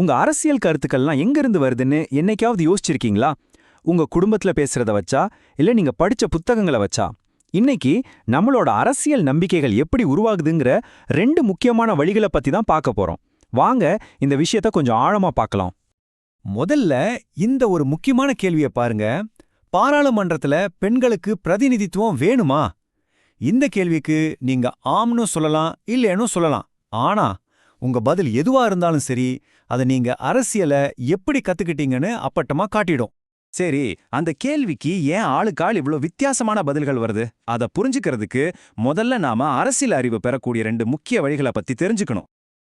உங்க அரசியல் கருத்துக்கள்லாம் எங்க இருந்து வருதுன்னு என்னைக்காவது யோசிச்சிருக்கீங்களா? உங்க குடும்பத்துல பேசுறத வச்சா இல்ல நீங்க படிச்ச புத்தகங்களை வச்சா? இன்னைக்கு நம்மளோட அரசியல் நம்பிக்கைகள் எப்படி உருவாகுதுங்கிற ரெண்டு முக்கியமான வழிகளை பத்தி தான் பார்க்க போறோம். வாங்க இந்த விஷயத்த கொஞ்சம் ஆழமா பார்க்கலாம். முதல்ல இந்த ஒரு முக்கியமான கேள்வியை பாருங்க. பாராளுமன்றத்துல பெண்களுக்கு பிரதிநிதித்துவம் வேணுமா? இந்த கேள்விக்கு நீங்க ஆம்னு சொல்லலாம் இல்லைன்னு சொல்லலாம். ஆனா உங்க பதில் எதுவா இருந்தாலும் சரி அதை நீங்க அரசியல எப்படி கத்துக்கிட்டீங்கன்னு அப்பட்டமா காட்டிடும். சரி அந்த கேள்விக்கு ஏன் ஆளுக்காள் இவ்ளோ வித்தியாசமான பதில்கள் வருது? அத புரிஞ்சுக்கிறதுக்கு முதல்ல நாம அரசியல் அறிவு பெறக்கூடிய ரெண்டு முக்கிய வழிகளை பத்தி தெரிஞ்சுக்கணும்.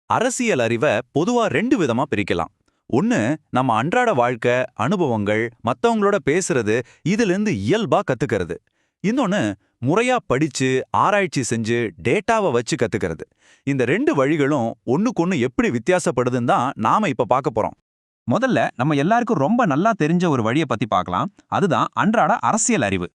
அரசியல் அறிவை பொதுவா ரெண்டு விதமா பிரிக்கலாம். ஒன்னு நம்ம அன்றாட வாழ்க்கை அனுபவங்கள் மத்தவங்களோட பேசுறது இதுலேருந்து இயல்பா கத்துக்கிறது. இன்னொன்னு முறையா படிச்சு ஆராய்ச்சி செஞ்சு டேட்டாவை வச்சு கத்துக்கிறது. இந்த ரெண்டு வழிகளும் ஒண்ணுக்கொன்னு எப்படி வித்தியாசப்படுதுன்னு தான் நாம இப்ப பார்க்க போறோம். முதல்ல நம்ம எல்லாருக்கும் ரொம்ப நல்லா தெரிஞ்ச ஒரு வழியை பத்தி பார்க்கலாம். அதுதான் அன்றாட அரசியல் அறிவு.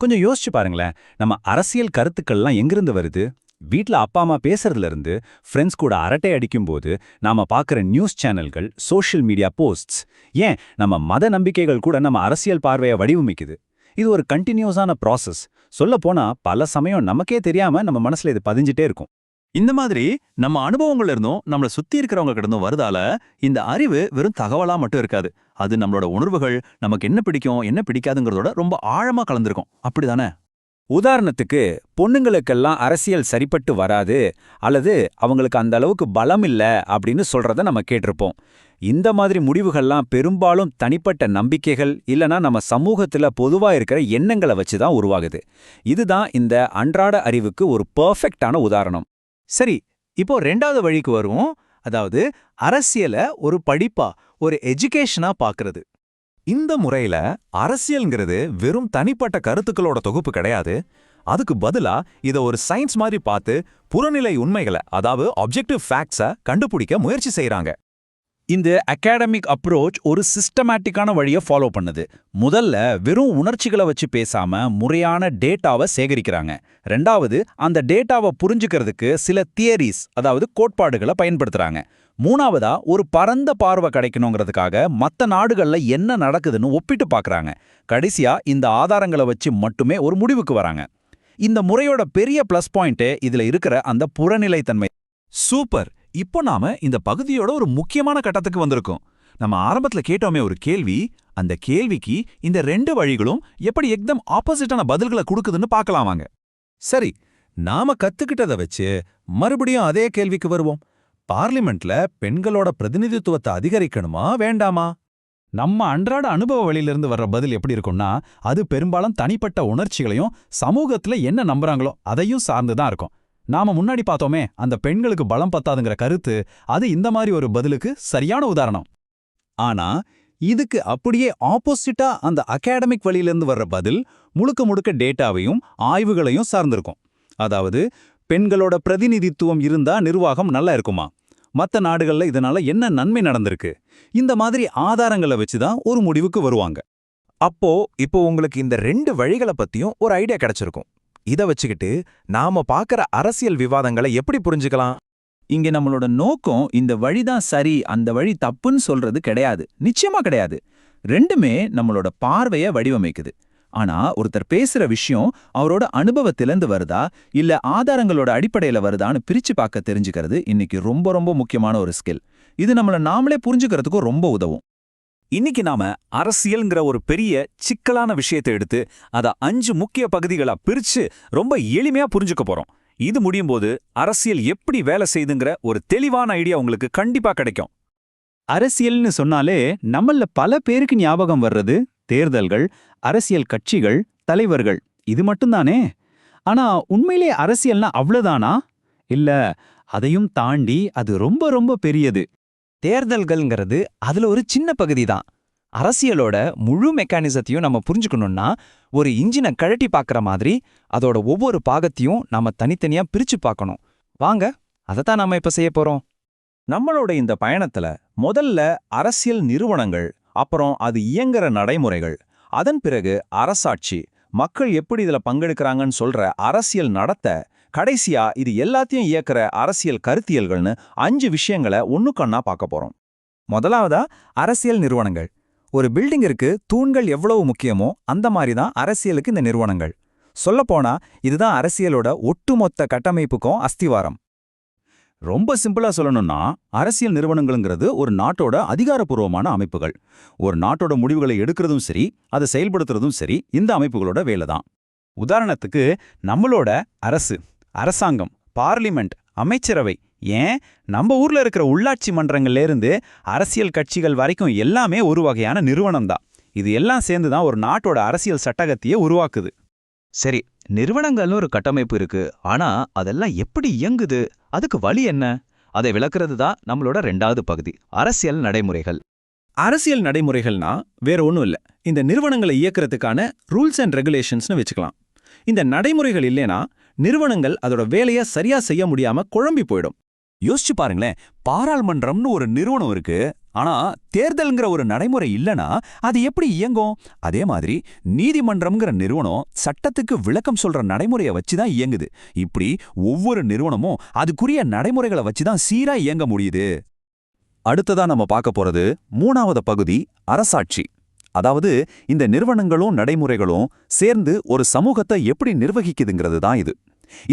கொஞ்சம் யோசிச்சு பாருங்களேன். நம்ம அரசியல் கருத்துக்கள்லாம் எங்கிருந்து வருது? வீட்ல அப்பா அம்மா பேசுறதுலேருந்து ஃப்ரெண்ட்ஸ் கூட அரட்டை அடிக்கும்போது நாம பார்க்குற நியூஸ் சேனல்கள் சோஷியல் மீடியா போஸ்ட்ஸ் ஏன்? நம்ம மத நம்பிக்கைகள் கூட நம்ம அரசியல் பார்வையை வடிவமைக்குது. இது ஒரு கண்டினியூஸான ப்ராசஸ் சொல்லப்போனா பல சமயம் நமக்கே தெரியாம நம்ம மனசுல இது பதிஞ்சிட்டே இருக்கும். இந்த மாதிரி நம்ம அனுபவங்கள்ல இருந்தும் நம்மள சுத்தி இருக்கிறவங்க கிட்டந்தும் வருதால இந்த அறிவு வெறும் தகவலா மட்டும் இருக்காது. அது நம்மளோட உணர்வுகள் நமக்கு என்ன பிடிக்கும் என்ன பிடிக்காதுங்கிறதோட ரொம்ப ஆழமா கலந்திருக்கும். அப்படிதானே? உதாரணத்துக்கு பொண்ணுங்களுக்கெல்லாம் அரசியல் சரிப்பட்டு வராது அல்லது அவங்களுக்கு அந்த அளவுக்கு பலம் இல்ல அப்படின்னு சொல்றத நம்ம கேட்டிருப்போம். இந்த மாதிரி முடிவுகள்லாம் பெரும்பாலும் தனிப்பட்ட நம்பிக்கைகள் இல்லனா நம்ம சமூகத்துல பொதுவா இருக்கிற எண்ணங்களை வச்சு தான் உருவாகுது. இதுதான் இந்த அன்றாட அறிவுக்கு ஒரு பெர்ஃபெக்ட்டான உதாரணம். சரி இப்போ ரெண்டாவது வழிக்கு வருவோம். அதாவது அரசியல ஒரு படிப்பா ஒரு எஜுகேஷனா பாக்குறது. இந்த முறையில அரசியல்ங்கிறது வெறும் தனிப்பட்ட கருத்துக்களோட தொகுப்பு கிடையாது. அதுக்கு பதிலா இத ஒரு சயின்ஸ் மாதிரி பார்த்து புறநிலை உண்மைகளை அதாவது ஆப்ஜெக்டிவ் ஃபேக்ட்ஸ கண்டுபிடிக்க முயற்சி செய்றாங்க. இந்த அகாடமிக் அப்ரோச் ஒரு சிஸ்டமேட்டிக்கான வழியை ஃபாலோ பண்ணுது. முதல்ல வெறும் உணர்ச்சிகளை வச்சு பேசாம முறையான டேட்டாவை சேகரிக்கிறாங்க. ரெண்டாவது அந்த டேட்டாவை புரிஞ்சுக்கிறதுக்கு சில தியரிஸ் அதாவது கோட்பாடுகளை பயன்படுத்துறாங்க. மூணாவதா ஒரு பரந்த பார்வை கிடைக்கணுங்கிறதுக்காக மத்த நாடுகள்ல என்ன நடக்குதுன்னு ஒப்பிட்டு பார்க்குறாங்க கடைசியா இந்த ஆதாரங்களை வச்சு மட்டுமே ஒரு முடிவுக்கு வராங்க. இந்த முறையோட பெரிய ப்ளஸ் பாயிண்ட்டே இதுல இருக்கிற அந்த புறநிலைத்தன்மை. சூப்பர்! இப்போ நாம இந்த பகுதியோட ஒரு முக்கியமான கட்டத்துக்கு வந்திருக்கோம். நம்ம ஆரம்பத்துல கேட்டோமே ஒரு கேள்வி அந்த கேள்விக்கு இந்த ரெண்டு வழிகளும் எப்படி எக்தம் ஆப்போசிட்டான பதில்களை கொடுக்குதுன்னு பார்க்கலாம் வாங்க. சரி நாம கத்துக்கிட்டத வச்சு மறுபடியும் அதே கேள்விக்கு வருவோம். பார்லிமெண்ட்ல பெண்களோட பிரதிநிதித்துவத்தை அதிகரிக்கணுமா வேண்டாமா? நம்ம அன்றாட அனுபவ வழியிலிருந்து வர்ற பதில் எப்படி இருக்கும்னா அது பெரும்பாலும் தனிப்பட்ட உணர்ச்சிகளையும் சமூகத்துல என்ன நம்புறாங்களோ அதையும் சார்ந்து தான் இருக்கும். நாம முன்னாடி பார்த்தோமே அந்த பெண்களுக்கு பலம் பத்தாதுங்கிற கருத்து அது இந்த மாதிரி ஒரு பதிலுக்கு சரியான உதாரணம். ஆனா இதுக்கு அப்படியே ஆப்போசிட்டா அந்த அகாடமிக் வழியிலிருந்து வர்ற பதில் முழுக்க முழுக்க டேட்டாவையும் ஆய்வுகளையும் சார்ந்திருக்கும். அதாவது பெண்களோட பிரதிநிதித்துவம் இருந்தா நிர்வாகம் நல்லா இருக்குமா? மத்த நாடுகள்ல இதனால என்ன நன்மை நடந்திருக்கு? இந்த மாதிரி ஆதாரங்களை வச்சு தான் ஒரு முடிவுக்கு வருவாங்க. அப்போ இப்போ உங்களுக்கு இந்த ரெண்டு வழிகளை பத்தியும் ஒரு ஐடியா கிடைச்சிருக்கும். இத வச்சுக்கிட்டு நாம பார்க்கற அரசியல் விவாதங்களை எப்படி புரிஞ்சுக்கலாம்? இங்க நம்மளோட நோக்கம் இந்த வழிதான் சரி அந்த வழி தப்புன்னு சொல்றது கிடையாது. நிச்சயமா கிடையாது. ரெண்டுமே நம்மளோட பார்வைய வடிவமைக்குது. ஆனா ஒருத்தர் பேசுற விஷயம் அவரோட அனுபவத்திலிருந்து வருதா இல்ல ஆதாரங்களோட அடிப்படையில வருதான்னு பிரிச்சு பார்க்க தெரிஞ்சுக்கிறது இன்னைக்கு ரொம்ப ரொம்ப முக்கியமான ஒரு ஸ்கில். இது நம்மள நாமளே புரிஞ்சுக்கிறதுக்கும் ரொம்ப உதவும். இன்னைக்கு நாம அரசியல்ங்கிற ஒரு பெரிய சிக்கலான விஷயத்தை எடுத்து அத அஞ்சு முக்கிய பகுதிகளா பிரிச்சு ரொம்ப எளிமையா புரிஞ்சுக்க போறோம். இது முடியும் போது அரசியல் எப்படி வேலை செய்துங்கிற ஒரு தெளிவான ஐடியா உங்களுக்கு கண்டிப்பா கிடைக்கும். அரசியல்னு சொன்னாலே நம்மள பல பேருக்கு ஞாபகம் வர்றது தேர்தல்கள் அரசியல் கட்சிகள் தலைவர்கள். இது மட்டும்தானே? ஆனா உண்மையிலே அரசியல்னா அவ்வளவுதானா? இல்ல அதையும் தாண்டி அது ரொம்ப ரொம்ப பெரியது. தேர்தல்கள்ங்கிறது அதுல ஒரு சின்ன பகுதி தான் அரசியலோட முழு மெக்கானிசத்தையும் நம்ம புரிஞ்சுக்கணும்னா ஒரு இன்ஜினை கழட்டி பார்க்குற மாதிரி அதோட ஒவ்வொரு பாகத்தையும் நாம தனித்தனியா பிரிச்சு பார்க்கணும் வாங்க அதைத்தான் நாம இப்ப செய்ய போறோம். நம்மளோட இந்த பயணத்துல முதல்ல அரசியல் நிறுவனங்கள் அப்புறம் அது இயங்குற நடைமுறைகள் அதன் பிறகு அரசாட்சி மக்கள் எப்படி இதுல பங்கெடுக்கறாங்கன்னு சொல்ற அரசியல் நடத்த கடைசியா இது எல்லாத்தையும் இயக்குற அரசியல் கருத்தியல்கள்னு அஞ்சு விஷயங்களை ஒண்ணுக்கண்ணா பார்க்க போறோம். முதலாவதா அரசியல் நிறுவனங்கள். ஒரு பில்டிங்கிற்கு தூண்கள் எவ்வளவு முக்கியமோ அந்த மாதிரி தான் அரசியலுக்கு இந்த நிறுவனங்கள். சொல்லப்போனா இதுதான் அரசியலோட ஒட்டுமொத்த கட்டமைப்புக்கும் அஸ்திவாரம். ரொம்ப சிம்பிளா சொல்லணும்னா அரசியல் நிறுவனங்கள்ங்கிறது ஒரு நாட்டோட அதிகாரப்பூர்வமான அமைப்புகள். ஒரு நாட்டோட முடிவுகளை எடுக்கிறதும் சரி அதை செயல்படுத்துறதும் சரி இந்த அமைப்புகளோட வேலை தான் உதாரணத்துக்கு நம்மளோட அரசு. அரசாங்கம் பார்லிமெண்ட் அமைச்சரவை ஏன்? நம்ம ஊர்ல இருக்கிற உள்ளாட்சி மன்றங்கள்ல இருந்து அரசியல் கட்சிகள் வரைக்கும் எல்லாமே ஒரு வகையான நிறுவனம் தான் இது எல்லாம் சேர்ந்து தான் ஒரு நாட்டோட அரசியல் சட்டகத்தையே உருவாக்குது. சரி நிறுவனங்கள்னு ஒரு கட்டமைப்பு இருக்கு. ஆனா அதெல்லாம் எப்படி இயங்குது? அதுக்கு வழி என்ன? அதை விளக்குறது தான் நம்மளோட ரெண்டாவது பகுதி அரசியல் நடைமுறைகள். அரசியல் நடைமுறைகள்னா வேற ஒன்றும் இல்லை. இந்த நிறுவனங்களை இயக்கிறதுக்கான ரூல்ஸ் அண்ட் ரெகுலேஷன்ஸ்னு வச்சுக்கலாம். இந்த நடைமுறைகள் இல்லைனா நிறுவனங்கள் அதோட வேலையை சரியா செய்ய முடியாம குழம்பி போயிடும். யோசிச்சு பாருங்களேன் பாராளுமன்றம்னு ஒரு நிறுவனம் இருக்கு ஆனா தேர்தல்ங்கிற ஒரு நடைமுறை இல்லனா அது எப்படி இயங்கும்? அதே மாதிரி நீதிமன்றம்ங்கிற நிறுவனம் சட்டத்துக்கு விளக்கம் சொல்ற நடைமுறையை வச்சு தான் இயங்குது. இப்படி ஒவ்வொரு நிறுவனமும் அதுக்குரிய நடைமுறைகளை வச்சு தான் சீரா இயங்க முடியுது. அடுத்ததா நம்ம பார்க்க போறது மூணாவது பகுதி அரசாட்சி. அதாவது இந்த நிறுவனங்களும் நடைமுறைகளும் சேர்ந்து ஒரு சமூகத்தை எப்படி நிர்வகிக்குதுங்கிறது தான் இது.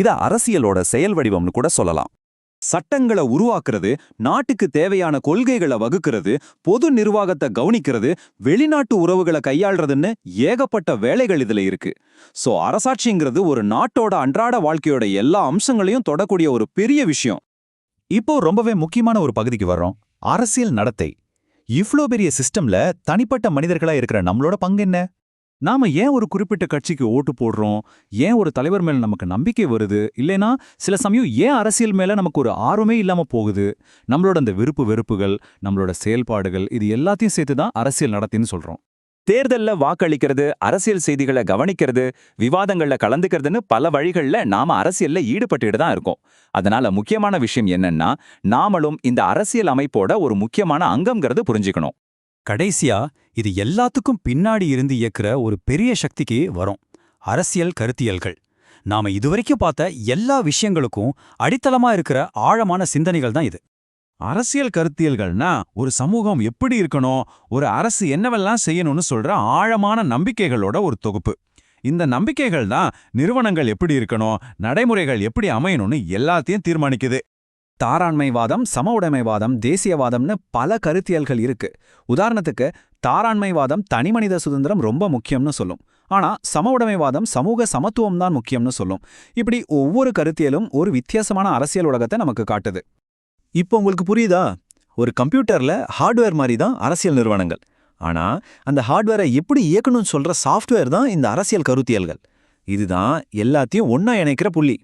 இத அரசியலோட செயல் வடிவம்னு கூட சொல்லலாம். சட்டங்களை உருவாக்குறது நாட்டுக்கு தேவையான கொள்கைகளை வகுக்கிறது பொது நிர்வாகத்தை கவனிக்கிறது வெளிநாட்டு உறவுகளை கையாள்றதுன்னு ஏகப்பட்ட வேலைகள் இதுல இருக்கு. சோ அரசாட்சிங்கிறது ஒரு நாட்டோட அன்றாட வாழ்க்கையோட எல்லா அம்சங்களையும் தொடக்கூடிய ஒரு பெரிய விஷயம். இப்போ ரொம்பவே முக்கியமான ஒரு பகுதிக்கு வர்றோம். அரசியல் நடத்தை. இவ்ளோ பெரிய சிஸ்டம்ல தனிப்பட்ட மனிதர்களா இருக்கிற நம்மளோட பங்கு என்ன? நாம ஏன் ஒரு குறிப்பிட்ட கட்சிக்கு ஓட்டு போடுறோம்? ஏன் ஒரு தலைவர் மேல நமக்கு நம்பிக்கை வருது? இல்லைனா சில சமயம் ஏன் அரசியல் மேல நமக்கு ஒரு ஆர்வமே இல்லாம போகுது? நம்மளோட அந்த விருப்பு வெறுப்புகள் நம்மளோட செயல்பாடுகள் இது எல்லாத்தையும் சேர்த்து தான் அரசியல் நடத்தின்னு சொல்றோம். தேர்தல்ல வாக்களிக்கிறது அரசியல் செய்திகளை கவனிக்கிறது விவாதங்கள்ல கலந்துக்கிறதுன்னு பல வழிகள்ல நாம அரசியல்ல ஈடுபட்டுட்டு தான் இருக்கோம். அதனால முக்கியமான விஷயம் என்னன்னா நாமளும் இந்த அரசியல் அமைப்போட ஒரு முக்கியமான அங்கம்ங்கிறது புரிஞ்சுக்கணும். கடைசியா இது எல்லாத்துக்கும் பின்னாடி இருந்து இயக்குற ஒரு பெரிய சக்திக்கு வரும். அரசியல் கருத்தியல்கள். நாம இதுவரைக்கும் பார்த்த எல்லா விஷயங்களுக்கும் அடித்தளமா இருக்கிற ஆழமான சிந்தனைகள் தான் இது. அரசியல் கருத்தியல்கள்னா ஒரு சமூகம் எப்படி இருக்கணும் ஒரு அரசு என்னவெல்லாம் செய்யணும்னு சொல்ற ஆழமான நம்பிக்கைகளோட ஒரு தொகுப்பு. இந்த நம்பிக்கைகள் தான் நிறுவனங்கள் எப்படி இருக்கணும் நடைமுறைகள் எப்படி அமையணும்னு எல்லாத்தையும் தீர்மானிக்குது. தாராண்மைவாதம் சம உடைமைவாதம் தேசியவாதம்னு பல கருத்தியல்கள் இருக்கு. உதாரணத்துக்கு தாராண்மைவாதம் தனிமனித சுதந்திரம் ரொம்ப முக்கியம்னு சொல்லும். ஆனா சம உடைமைவாதம் சமூக சமத்துவம் தான் முக்கியம்னு சொல்லும். இப்படி ஒவ்வொரு கருத்தியலும் ஒரு வித்தியாசமான அரசியல் உலகத்தை நமக்கு காட்டுது. இப்போ உங்களுக்கு புரியுதா? ஒரு கம்ப்யூட்டர்ல ஹார்ட்வேர் மாதிரி தான் அரசியல் நிறுவனங்கள். ஆனா அந்த ஹார்ட்வேரை எப்படி இயக்கணும்னு சொல்ற சாஃப்ட்வேர் தான் இந்த அரசியல் கருத்தியல்கள். இதுதான் எல்லாத்தையும் ஒன்றா இணைக்கிற புள்ளி.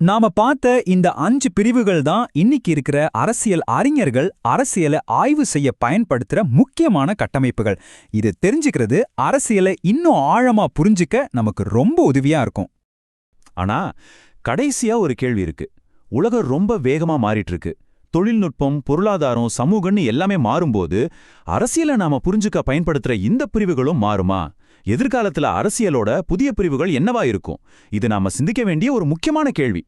நாம பார்த்த இந்த அஞ்சு பிரிவுகள் தான் இன்னைக்கு இருக்கிற அரசியல் அறிஞர்கள் அரசியலை ஆய்வு செய்ய பயன்படுத்துற முக்கியமான கட்டமைப்புகள். இது தெரிஞ்சுக்கிறது அரசியலை இன்னும் ஆழமா புரிஞ்சுக்க நமக்கு ரொம்ப உதவியா இருக்கும். ஆனா கடைசியா ஒரு கேள்வி இருக்கு. உலகம் ரொம்ப வேகமா மாறிட்டு இருக்கு. தொழில்நுட்பம் பொருளாதாரம் சமூகம்னு எல்லாமே மாறும்போது அரசியலை நாம புரிஞ்சுக்க பயன்படுத்துற இந்த பிரிவுகளும் மாறுமா? எதிர்காலத்துல அரசியலோட புதிய பிரிவுகள் என்னவா இருக்கும்? இது நாம சிந்திக்க வேண்டிய ஒரு முக்கியமான கேள்வி.